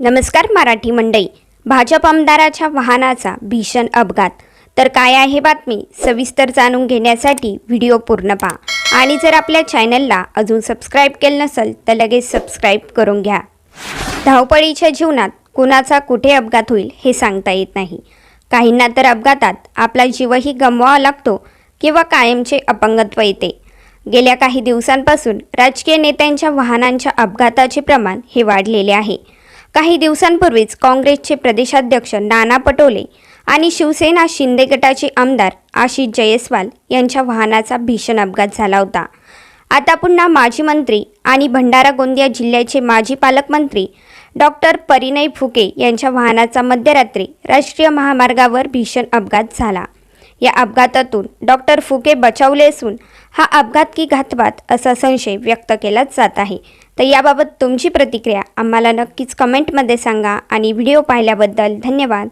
नमस्कार मराठी मंडई भाजप आमदाराच्या वाहनाचा भीषण अपघात. तर काय आहे बातमी? सविस्तर जाणून घेण्यासाठी व्हिडिओ पूर्ण पहा. आणि जर आपल्या चॅनलला अजून सबस्क्राईब केलं नसेल तर लगेच सबस्क्राईब करून घ्या. धावपळीच्या जीवनात कुणाचा कुठे अपघात होईल हे सांगता येत नाही. काहींना तर अपघातात आपला जीवही गमवावा लागतो किंवा कायमचे अपंगत्व येते. गेल्या काही दिवसांपासून राजकीय नेत्यांच्या वाहनांच्या अपघाताचे प्रमाण हे वाढलेले आहे. काही दिवसांपूर्वीच काँग्रेसचे प्रदेशाध्यक्ष नाना पटोले आणि शिवसेना शिंदे गटाचे आमदार आशिष जयस्वाल यांच्या वाहनाचा भीषण अपघात झाला होता. आता पुन्हा माजी मंत्री आणि भंडारा गोंदिया जिल्ह्याचे माजी पालकमंत्री डॉक्टर परिणय फुके यांच्या वाहनाचा मध्यरात्री राष्ट्रीय महामार्गावर भीषण अपघात झाला. या अपघातातून डॉक्टर फुके बचावले असून हा अपघात की घातपात असा संशय व्यक्त केला जात आहे. तर याबाबत तुमची प्रतिक्रिया आम्हाला नक्कीच कमेंटमध्ये सांगा आणि व्हिडिओ पाहिल्याबद्दल धन्यवाद.